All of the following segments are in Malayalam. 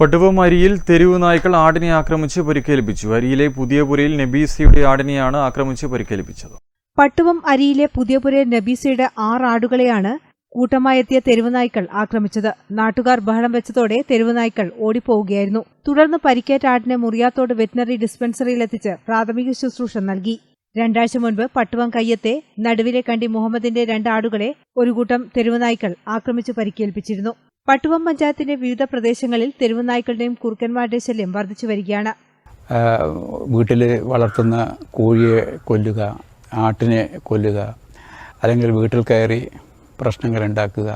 പട്ടുവം അരിയിൽ തെരുവ് നായ്ക്കൾ ആടിനെ ആക്രമിച്ച് പരിക്കേൽപ്പിച്ചു. അരിയിലെ പുതിയപുരയിൽ നബീസയുടെ ആടിനെയാണ് ആക്രമിച്ച് പരിക്കേൽപ്പിച്ചത്. പട്ടുവം അരിയിലെ പുതിയപുര നബീസയുടെ ആറ് ആടുകളെയാണ് കൂട്ടമായെത്തിയ തെരുവുനായ്ക്കൾ ആക്രമിച്ചത്. നാട്ടുകാർ ബഹളം വെച്ചതോടെ തെരുവുനായ്ക്കൾ ഓടിപ്പോവുകയായിരുന്നു. തുടർന്ന് പരിക്കേറ്റ ആടിനെ മുറിയാത്തോട് വെറ്റിനറി ഡിസ്പെൻസറിയിലെത്തിച്ച് പ്രാഥമിക ശുശ്രൂഷ നൽകി. രണ്ടാഴ്ച മുൻപ് പട്ടുവം കയ്യത്തെ നടുവിലെ കണ്ടി മുഹമ്മദിന്റെ രണ്ട് ആടുകളെ ഒരു കൂട്ടം തെരുവുനായ്ക്കൾ ആക്രമിച്ച് പരിക്കേൽപ്പിച്ചിരുന്നു. പട്ടുവം പഞ്ചായത്തിന്റെ വിവിധ പ്രദേശങ്ങളിൽ തെരുവുനായ്ക്കളുടെയും കുറുക്കന്മാരുടെ ശല്യം വർദ്ധിച്ചു വരികയാണ്. വീട്ടിൽ വളർത്തുന്ന കോഴിയെ കൊല്ലുക ആട്ടിനെ കൊല്ലുക അല്ലെങ്കിൽ വീട്ടിൽ കയറി പ്രശ്നങ്ങൾ ഉണ്ടാക്കുക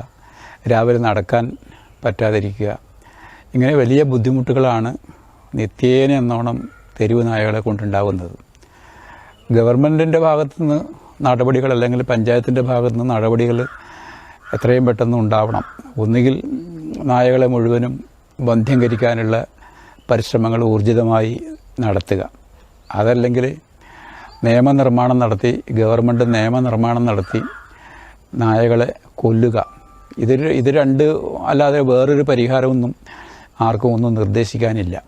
രാവിലെ നടക്കാൻ പറ്റാതിരിക്കുക. ഇങ്ങനെ വലിയ ബുദ്ധിമുട്ടുകളാണ് നിത്യേന എന്നോണം തെരുവ് നായകളെ കൊണ്ടുണ്ടാകുന്നത് ഗവൺമെന്റിന്റെ ഭാഗത്തുനിന്ന് നടപടികൾ അല്ലെങ്കിൽ പഞ്ചായത്തിന്റെ ഭാഗത്തുനിന്ന് നടപടികൾ എത്രയും പെട്ടെന്ന് ഉണ്ടാവണം. ഒന്നുകിൽ നായകളെ മുഴുവനും ബന്ധ്യംകരിക്കാനുള്ള പരിശ്രമങ്ങൾ ഊർജിതമായി നടത്തുക. അതല്ലെങ്കിൽ നിയമനിർമ്മാണം നടത്തി ഗവൺമെന്റ് നിയമനിർമ്മാണം നടത്തി നായകളെ കൊല്ലുക. ഇത് ഇത് രണ്ട് അല്ലാതെ വേറൊരു പരിഹാരമൊന്നും ആർക്കും ഒന്നും നിർദ്ദേശിക്കാനില്ല.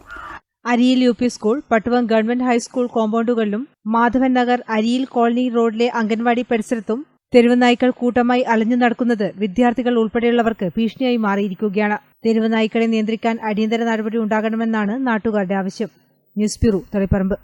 Ariyil U P school Pattuvam government high school കോമ്പൗണ്ടുകളിലും Madhavan Nagar Ariyil colony റോഡിലെ അംഗൻവാടി പരിസരത്തും തെരുവുനായ്ക്കൾ കൂട്ടമായി അലഞ്ഞു നടക്കുന്നത് വിദ്യാർത്ഥികൾ ഉൾപ്പെടെയുള്ളവർക്ക് ഭീഷണിയായി മാറിയിരിക്കുകയാണ്. തെരുവുനായ്ക്കളെ നിയന്ത്രിക്കാൻ അടിയന്തര നടപടി ഉണ്ടാകണമെന്നാണ് നാട്ടുകാരുടെ ആവശ്യം. News bureau Thaliparamba.